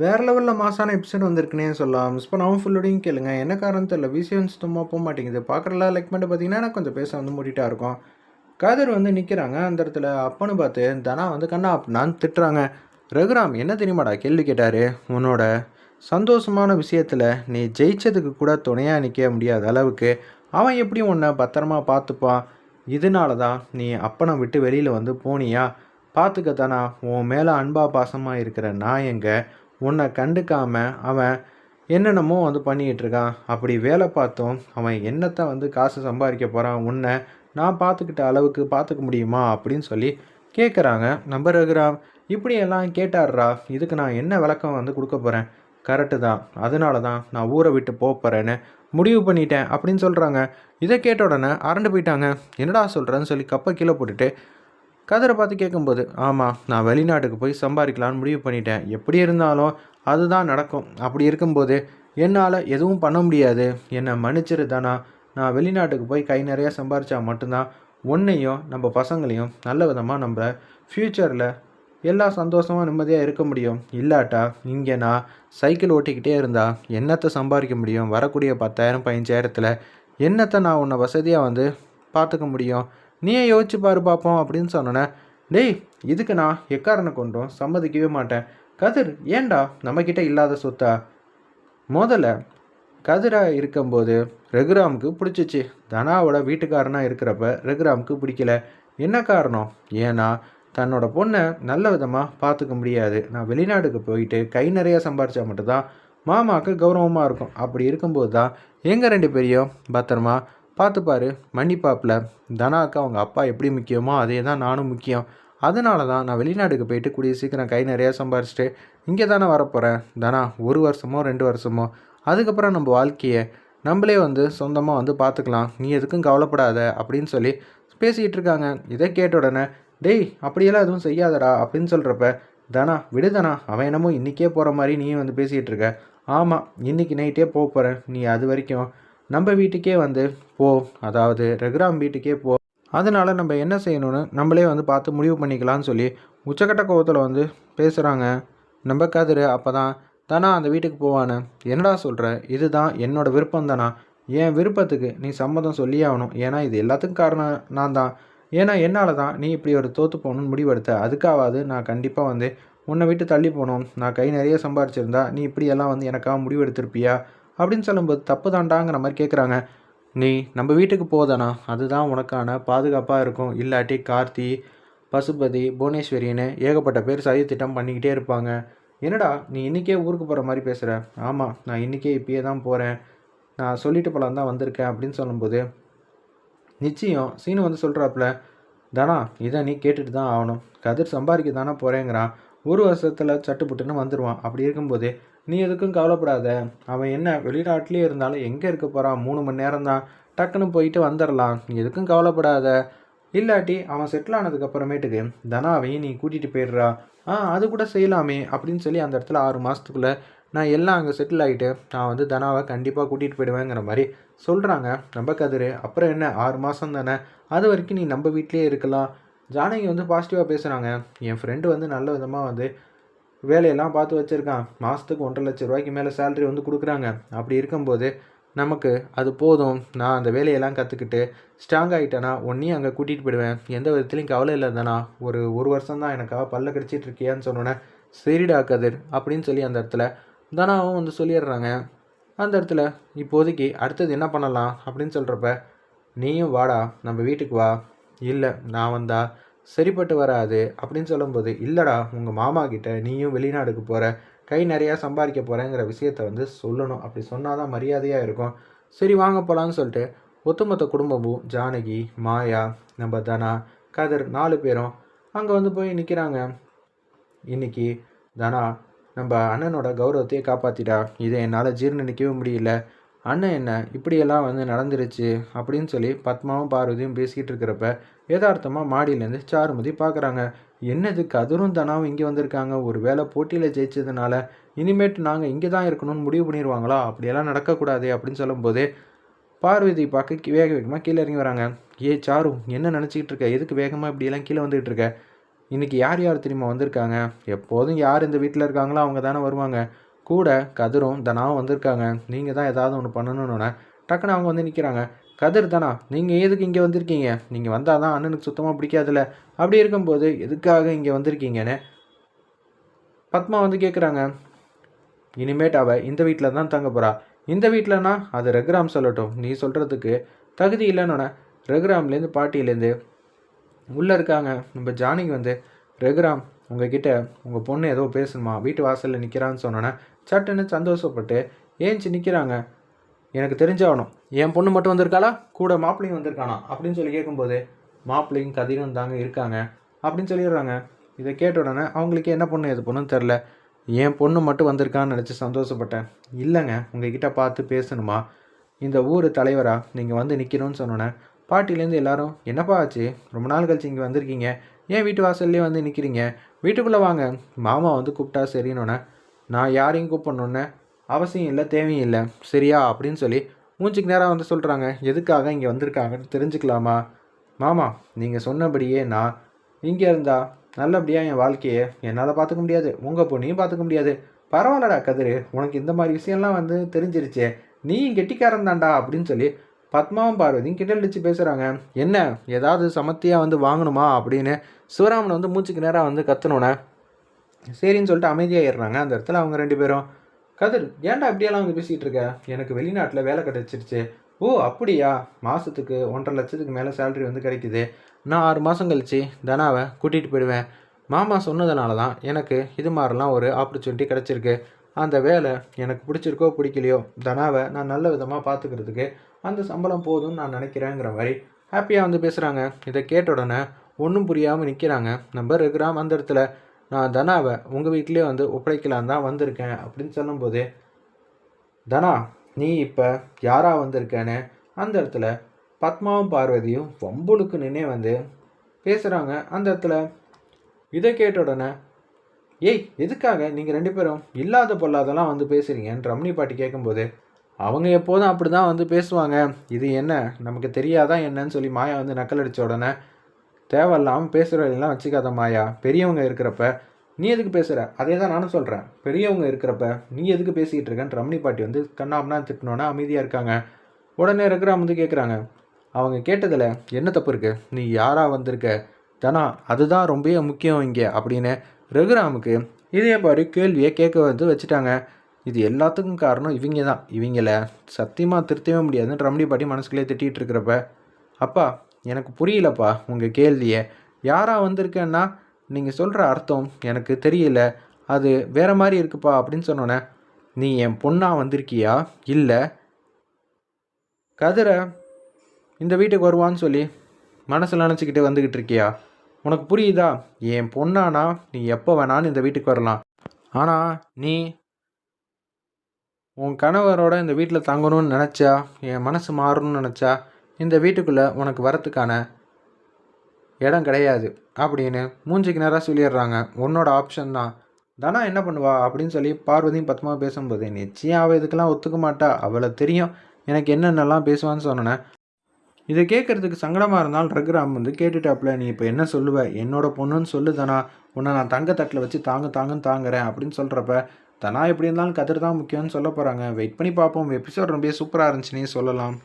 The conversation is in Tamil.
வேறு லெவலில் மாசான எபிசோட் வந்திருக்குனே சொல்லலாம். மிஸ் பண்ணாமல் ஃபுல்லோடையும் கேளுங்க. என்ன காரணம் தெரியல. விஷயம் சுத்தமாக போக மாட்டேங்குது. பார்க்குறல லைக் பண்ணிட்டு பார்த்தீங்கன்னா எனக்கு கொஞ்சம் பேச வந்து மூடிட்டா இருக்கும். கதிர் வந்து நிற்கிறாங்க அந்த இடத்துல அப்பன்னு பார்த்து தனா வந்து கண்ணா அப்படின்னான்னு திட்டுறாங்க. ரகுராம் என்ன தெரியுமாடா கேள்வி கேட்டார்? உன்னோட சந்தோஷமான விஷயத்தில் நீ ஜெயிச்சதுக்கு கூட துணையாக நிற்க முடியாத அளவுக்கு அவன் எப்படி உன்னை பத்திரமா பார்த்துப்பான்? இதனால தான் நீ அப்பனை விட்டு வெளியில் வந்து போனியா? பார்த்துக்க தானா உன் மேலே அன்பா பாசமாக இருக்கிற நான் எங்கே? உன்னை கண்டுக்காம அவன் என்னென்னமோ வந்து பண்ணிக்கிட்டு இருக்கான். அப்படி வேலை பார்த்தும் அவன் என்னத்தை வந்து காசு சம்பாதிக்க போகிறான் உன்னை நான் பார்த்துக்கிட்ட அளவுக்கு பார்த்துக்க முடியுமா? அப்படின்னு சொல்லி கேட்குறாங்க நம்பர் ரகுராம் இப்படியெல்லாம் கேட்டார்ரா இதுக்கு நான் என்ன விளக்கம் வந்து கொடுக்க போகிறேன் கரெக்டு தான். அதனால தான் நான் ஊரை விட்டு போக போகிறேன்னு முடிவு பண்ணிட்டேன் அப்படின்னு சொல்கிறாங்க இதை கேட்ட உடனே அரண்டு போயிட்டாங்க. என்னடா சொல்கிறேன்னு சொல்லி கப்பை கீழே போட்டுட்டு கதிரை பார்த்து கேட்கும்போது ஆமாம் நான் வெளிநாட்டுக்கு போய் சம்பாதிக்கலான்னு முடிவு பண்ணிட்டேன். எப்படி இருந்தாலும் அதுதான் நடக்கும். அப்படி இருக்கும்போது என்னால் எதுவும் பண்ண முடியாது. என்னை மன்னிச்சிரு தானா நான் வெளிநாட்டுக்கு போய் கை நிறையா சம்பாரித்தா மட்டும்தான் ஒன்றையும் நம்ம பசங்களையும் நல்ல விதமாக நம்ம ஃப்யூச்சரில் எல்லா சந்தோஷமாக நிம்மதியாக இருக்க முடியும். இல்லாட்டா இங்கே நான் சைக்கிள் ஓட்டிக்கிட்டே இருந்தால் என்னத்தை சம்பாதிக்க முடியும்? வரக்கூடிய பத்தாயிரம் பதினஞ்சாயிரத்தில் என்னத்தை நான் உன்னை வசதியாக வந்து பார்த்துக்க முடியும்? நீயே யோசிச்சு பாரு பார்ப்போம் அப்படின்னு சொன்னோன்னே டேய் இதுக்கு நான் எக்காரனை கொண்டும் சம்மதிக்கவே மாட்டேன். கதிர் ஏண்டா நம்மக்கிட்ட இல்லாத சொத்தா? முதல்ல கதிராக இருக்கும்போது ரகுராமுக்கு பிடிச்சிச்சு. தனாவோட வீட்டுக்காரனாக இருக்கிறப்ப ரகுராமுக்கு பிடிக்கல. என்ன காரணம்? ஏன்னா தன்னோட பொண்ணை நல்ல விதமாக பார்த்துக்க முடியாது. நான் வெளிநாட்டுக்கு போயிட்டு கை நிறைய சம்பாரித்தா மட்டும்தான் மாமாவுக்கு கௌரவமாக இருக்கும். அப்படி இருக்கும்போது தான் எங்கள் ரெண்டு பேரையும் பத்திரமா பார்த்துப்பார் மன்னிப்பாப்பில். தனாக்கு அவங்க அப்பா எப்படி முக்கியமோ அதே தான் நானும் முக்கியம். அதனால தான் நான் வெளிநாட்டுக்கு போயிட்டு கூடிய சீக்கிரம் கை நிறையா சம்பாரிச்சிட்டு இங்கே தானே வரப்போகிறேன் தனா ஒரு வருஷமோ ரெண்டு வருஷமோ? அதுக்கப்புறம் நம்ம வாழ்க்கையை நம்மளே வந்து சொந்தமாக வந்து பார்த்துக்கலாம். நீ எதுக்கும் கவலைப்படாத அப்படின்னு சொல்லி பேசிக்கிட்டு இருக்காங்க. இதை கேட்ட உடனே டேய் அப்படியெல்லாம் எதுவும் செய்யாதடா அப்படின்னு சொல்கிறப்ப தனா விடுதனா அவன் என்னமோ இன்றைக்கே போகிற மாதிரி நீயும் வந்து பேசிகிட்டு இருக்க. ஆமாம் இன்றைக்கி நைட்டே போக போகிறேன் நீ அது வரைக்கும் நம்ம வீட்டுக்கே வந்து போ அதாவது ரகுராம் வீட்டுக்கே போ. அதனால் நம்ம என்ன செய்யணும்னு நம்மளே வந்து பார்த்து முடிவு பண்ணிக்கலாம்னு சொல்லி உச்சக்கட்ட கோவத்தில் வந்து பேசுகிறாங்க நம்ம கதிர் அப்போ தான் தானா அந்த வீட்டுக்கு போவானே என்னடா சொல்கிற இதுதான் என்னோட விருப்பம் தானா? என் விருப்பத்துக்கு நீ சம்மதம் சொல்லியே ஆகணும். ஏன்னா இது எல்லாத்துக்கும் காரணம் நான் தான். ஏன்னா என்னால் தான் நீ இப்படி ஒரு தோற்று போகணும்னு முடிவெடுத்த. அதுக்காவது நான் கண்டிப்பாக வந்து உன்னை விட்டு தள்ளி போகணும். நான் கை நிறைய சம்பாரிச்சிருந்தா நீ இப்படியெல்லாம் வந்து எனக்காக முடிவெடுத்திருப்பியா? அப்படின்னு சொல்லும்போது தப்பு தாண்டாங்கிற மாதிரி கேட்குறாங்க நீ நம்ம வீட்டுக்கு போதானா? அதுதான் உனக்கான பாதுகாப்பாக இருக்கும். இல்லாட்டி கார்த்தி பசுபதி புவனேஸ்வரின்னு ஏகப்பட்ட பேர் சதி திட்டம் பண்ணிக்கிட்டே இருப்பாங்க. என்னடா நீ இன்றைக்கே ஊருக்கு போகிற மாதிரி பேசுகிற ஆமாம் நான் இன்றைக்கே இப்பயே தான் போகிறேன் நான் சொல்லிட்டு போலாம் தான் வந்திருக்கேன் அப்படின்னு சொல்லும்போது நிச்சயம் சீனு வந்து சொல்கிறாப்புல தானா இதை நீ கேட்டுட்டு தான் ஆகணும். கதிர் சம்பாதிக்க தானே போகிறேங்கிறான் ஒரு வருஷத்தில் சட்டுப்புட்டுன்னு வந்துடுவான் அப்படி இருக்கும்போது நீ எதுக்கும் கவலைப்படாத. அவன் என்ன வெளிநாட்டிலே இருந்தாலும் எங்கே இருக்க போகிறான் மூணு மணி நேரம் தான் டக்குன்னு போயிட்டு வந்துடலாம். நீ எதுக்கும் கவலைப்படாத. இல்லாட்டி அவன் செட்டில் ஆனதுக்கப்புறமேட்டுக்கு தனாவையும் நீ கூட்டிகிட்டு போயிடுறா. ஆ அது கூட செய்யலாமே அப்படின்னு சொல்லி அந்த இடத்துல ஆறு மாதத்துக்குள்ளே நான் எல்லாம் அங்கே செட்டில் ஆகிட்டு நான் வந்து தனாவை கண்டிப்பாக கூட்டிகிட்டு போயிடுவேங்கிற மாதிரி சொல்கிறாங்க நம்ம கதிர் அப்புறம் என்ன? ஆறு மாதம் தானே. அது வரைக்கும் நீ நம்ம வீட்லேயே இருக்கலாம். ஜானகி வந்து பாசிட்டிவாக பேசுகிறாங்க என் ஃப்ரெண்டு வந்து நல்ல விதமாக வந்து வேலையெல்லாம் பார்த்து வச்சுருக்கான். மாதத்துக்கு ஒன்றரை லட்ச ரூபாய்க்கு மேலே சேலரி வந்து கொடுக்குறாங்க. அப்படி இருக்கும்போது நமக்கு அது போதும். நான் அந்த வேலையெல்லாம் கற்றுக்கிட்டு ஸ்ட்ராங் ஆகிட்டேனா ஒன்றையும் அங்கே கூட்டிகிட்டு போயிடுவேன். எந்த விதத்துலையும் கவலை இல்லை தானா? ஒரு ஒரு வருஷம் தான் எனக்காக பல்ல கடிச்சிட்டு இருக்கியான்னு சொன்னோன்னே சரிடா கதிர் அப்படின்னு சொல்லி அந்த இடத்துல தனாவும் வந்து சொல்லிடுறாங்க. அந்த இடத்துல இப்போதைக்கு அடுத்தது என்ன பண்ணலாம் அப்படின்னு சொல்கிறப்ப நீயும் வாடா நம்ம வீட்டுக்கு வா. இல்லை நான் வந்தால் சரிப்பட்டு வராது அப்படின்னு சொல்லும்போது இல்லைடா உங்கள் மாமா கிட்ட நீயும் வெளிநாடுக்கு போகிற கை நிறையா சம்பாதிக்க போகிறேங்கிற விஷயத்த வந்து சொல்லணும். அப்படி சொன்னால் தான் மரியாதையாக இருக்கும். சரி வாங்க போகலான்னு சொல்லிட்டு ஒத்துமொத்த குடும்பமும் ஜானகி மாயா நம்ம தனா கதிர் நாலு பேரும் அங்கே வந்து போய் நிற்கிறாங்க இன்னைக்கு தனா நம்ம அண்ணனோட கௌரவத்தையே காப்பாற்றிட்டா இதை என்னால் ஜீர்ணிக்கவே முடியல. அண்ணன் என்ன இப்படியெல்லாம் வந்து நடந்துருச்சு அப்படின்னு சொல்லி பத்மாவும் பார்வதியும் பேசிக்கிட்டு இருக்கிறப்ப யதார்த்தமாக மாடியிலேருந்து சாருமதி பார்க்குறாங்க என்னது கதிரும் தனாவும் இங்கே வந்திருக்காங்க? ஒரு வேளை போட்டியில் ஜெயிச்சதுனால இனிமேட்டு நாங்கள் இங்கே தான் இருக்கணும்னு முடிவு பண்ணிடுவாங்களா அப்படியெல்லாம் நடக்கக்கூடாது அப்படின்னு சொல்லும்போது பார்வதி பார்க்க வேக வேகமாக கீழே இறங்கி வராங்க. ஏ சாரு என்ன நினச்சிக்கிட்டு இருக்க? எதுக்கு வேகமாக இப்படியெல்லாம் கீழே வந்துகிட்டு இருக்க? இன்றைக்கி யார் யார் தெரியுமா வந்திருக்காங்க? எப்போதும் யார் இந்த வீட்டில் இருக்காங்களோ அவங்க தானே வருவாங்க. கூட கதிரும் தனாவும் வந்திருக்காங்க. நீங்கள் தான் ஏதாவது ஒன்று பண்ணணுன்னு டக்குன்னு அவங்க வந்து நிற்கிறாங்க கதிர் தானா? நீங்கள் எதுக்கு இங்கே வந்திருக்கீங்க? நீங்கள் வந்தால் தான் அண்ணனுக்கு சுத்தமாக பிடிக்காதுல்ல அப்படி இருக்கும்போது எதுக்காக இங்கே வந்திருக்கீங்கன்னு பத்மா வந்து கேட்குறாங்க இனிமேட் அவள் இந்த வீட்டில் தான் தங்க போகிறா இந்த வீட்டிலனா அது ரகுராம் சொல்லட்டும். நீ சொல்கிறதுக்கு தகுதி இல்லைன்னு ரகுராம்லேருந்து பாட்டியிலேருந்து உள்ளே இருக்காங்க. நம்ம ஜானிக்கு வந்து ரகுராம் உங்ககிட்ட உங்கள் பொண்ணு ஏதோ பேசணுமா? வீட்டு வாசலில் நிற்கிறான்னு சொன்னோன்னே சட்டுன்னு சந்தோஷப்பட்டு ஏஞ்சி நிற்கிறாங்க எனக்கு தெரிஞ்சாகணும் என் பொண்ணு மட்டும் வந்திருக்காளா? கூட மாப்பிள்ளையும் வந்திருக்கானா? அப்படின்னு சொல்லி கேட்கும்போது மாப்பிள்ளையும் கதிரும் தாங்க இருக்காங்க. அப்படின்னு சொல்லிடுறாங்க. இதை கேட்ட உடனே அவங்களுக்கு என்ன பொண்ணு எது பொண்ணுன்னு தெரில என் பொண்ணு மட்டும் வந்திருக்கான்னு நினச்சி சந்தோஷப்பட்டேன். இல்லைங்க உங்ககிட்ட பார்த்து பேசணுமா? இந்த ஊர் தலைவராக நீங்கள் வந்து நிற்கணும்னு சொன்னோன்னே பாட்டிலேருந்து எல்லாரும் என்னப்பா ஆச்சு? ரொம்ப நாள் கழிச்சு இங்கே வந்திருக்கீங்க. ஏன் வீட்டு வாசல்லே வந்து நிற்கிறீங்க வீட்டுக்குள்ளே வாங்க. மாமா வந்து கூப்பிட்டா சரின்னொன்னே நான் யாரையும் கூப்பிடணுன்னே அவசியம் இல்லை தேவையும் இல்லை. சரியா? அப்படின்னு சொல்லி மூஞ்சிக்கு நேராக வந்து சொல்கிறாங்க எதுக்காக இங்கே வந்திருக்காங்கன்னு தெரிஞ்சுக்கலாமா? மாமா நீங்கள் சொன்னபடியே நான் இங்கே இருந்தால் நல்லபடியாக என் வாழ்க்கையை என்னால் பார்த்துக்க முடியாது. உங்கள் பொண்ணையும் பார்த்துக்க முடியாது. பரவாயில்லடா கதிர் உனக்கு இந்த மாதிரி விஷயம்லாம் வந்து தெரிஞ்சிருச்சே. நீயும் கெட்டிக்காரன் தான்டா அப்படின்னு சொல்லி பத்மாவும் பார்வதியும் கிண்டலடிச்சு பேசுகிறாங்க என்ன ஏதாவது சமத்தியாக வந்து வாங்கணுமா அப்படின்னு சிவராமன் வந்து மூச்சுக்கு நேராக வந்து கத்தணுன்னே சரின்னு சொல்லிட்டு அமைதியாகிடுறாங்க அந்த இடத்துல அவங்க ரெண்டு பேரும் கதிர் ஏன்டா இப்படியெல்லாம் வந்து பேசிகிட்டு இருக்க? எனக்கு வெளிநாட்டில் வேலை கிடச்சிருச்சு. ஓ அப்படியா? மாதத்துக்கு ஒன்றரை லட்சத்துக்கு மேலே சேலரி வந்து கிடைக்குது. நான் ஆறு மாதம் கழிச்சு தனாவை கூட்டிகிட்டு போயிடுவேன். மாமா சொன்னதுனால தான் எனக்கு இது மாதிரிலாம் ஒரு ஆப்பர்ச்சுனிட்டி கிடச்சிருக்கு. அந்த வேலை எனக்கு பிடிச்சிருக்கோ பிடிக்கலையோ தனாவை நான் நல்ல விதமாக பார்த்துக்கிறதுக்கு அந்த சம்பளம் போதும்னு நான் நினைக்கிறேங்கிற மாதிரி ஹாப்பியாக வந்து பேசுகிறாங்க இதை கேட்ட உடனே ஒன்றும் புரியாமல் நிற்கிறாங்க நம்ம இருக்கிறாம் அந்த இடத்துல நான் தனாவை உங்கள் வீட்லேயே வந்து ஒப்படைக்கலான் தான் வந்திருக்கேன் அப்படின்னு சொல்லும்போது தனா நீ இப்போ யாராக வந்திருக்கேன்னு? அந்த இடத்துல பத்மாவும் பார்வதியும் வம்புலுக்கு நின்னே வந்து பேசுகிறாங்க அந்த இடத்துல இதை கேட்ட உடனே ஏய் எதுக்காக நீங்கள் ரெண்டு பேரும் இல்லாத பொல்லாதெல்லாம் வந்து பேசுகிறீங்கன்னு ரமணி பாட்டி கேட்கும்போது அவங்க எப்போதும் அப்படி தான் வந்து பேசுவாங்க. இது என்ன நமக்கு தெரியாதான் என்னன்னு சொல்லி மாயா வந்து நக்கல் அடித்த உடனே தேவையில்லாமல் பேசுகிறவெல்லாம் வச்சுக்காத மாயா. பெரியவங்க இருக்கிறப்ப நீ எதுக்கு பேசுகிற அதே தான் நானும் சொல்கிறேன் பெரியவங்க இருக்கிறப்ப நீ எதுக்கு பேசிக்கிட்டு இருக்கேன்னு ரமணி பாட்டி வந்து கண்ணாமனா திட்டினோன்னா அமைதியாக இருக்காங்க. உடனே ரகுராம் வந்து கேட்குறாங்க அவங்க கேட்டதில் என்ன தப்பு இருக்குது நீ யாராக வந்திருக்க? தனா அதுதான் ரொம்ப முக்கியம் இங்கே அப்படின்னு ரகுராமுக்கு இதே மாதிரி கேள்வியை கேட்க வந்து வச்சுட்டாங்க. இது எல்லாத்துக்கும் காரணம் இவங்க தான் இவங்கள சத்தியமாக திருத்தவே முடியாதுன்னு ரமணி பாட்டி மனசுக்குள்ளே திட்டிகிட்டு இருக்கிறப்ப அப்பா எனக்கு புரியலப்பா உங்கள் கேள்வியை. யாராக வந்திருக்கேன்னா நீங்கள் சொல்கிற அர்த்தம் எனக்கு தெரியல. அது வேறு மாதிரி இருக்குப்பா அப்படின்னு சொன்னோன்னே நீ என் பொண்ணாக வந்திருக்கியா? இல்லை. கதிரை இந்த வீட்டுக்கு வருவான்னு சொல்லி மனசில் நினச்சிக்கிட்டு வந்துக்கிட்டு இருக்கியா? உனக்கு புரியுதா? என் பொண்ணானா? நீ எப்போ வேணாலும் இந்த வீட்டுக்கு வரலாம். ஆனால் நீ உன் கணவரோட இந்த வீட்டில் தங்கணும்னு நினச்சா என் மனசு மாறணும்னு நினச்சா இந்த வீட்டுக்குள்ளே உனக்கு வரத்துக்கான இடம் கிடையாது அப்படின்னு மூஞ்சிக்கு நேராக சொல்லிடுறாங்க. உன்னோட ஆப்ஷன் தான். தனா என்ன பண்ணுவா அப்படின்னு சொல்லி பார்வதியும் பத்மா பேசும்போது நிச்சயம் அவள் இதுக்கெல்லாம் ஒத்துக்க மாட்டா. அவளை தெரியும். எனக்கு என்னென்னலாம் பேசுவான்னு சொன்னேன் இதை கேட்குறதுக்கு சங்கடமாக இருந்தாலும் ரகுராம் வந்து கேட்டுட்டாப்புல நீ இப்போ என்ன சொல்லுவ? என்னோட பொண்ணுன்னு சொல்லு தானா. உன்னை நான் தங்க தட்டில் வச்சு தாங்க தாங்கன்னு தாங்குறேன். அப்படின்னு சொல்கிறப்ப தனா எப்படி இருந்தாலும் கதிர் தான் முக்கியம்னு சொல்ல போகிறாங்க வெயிட் பண்ணி பார்ப்போம். எபிசோட் ரொம்ப சூப்பராக இருந்துச்சுன்னே சொல்லலாம்.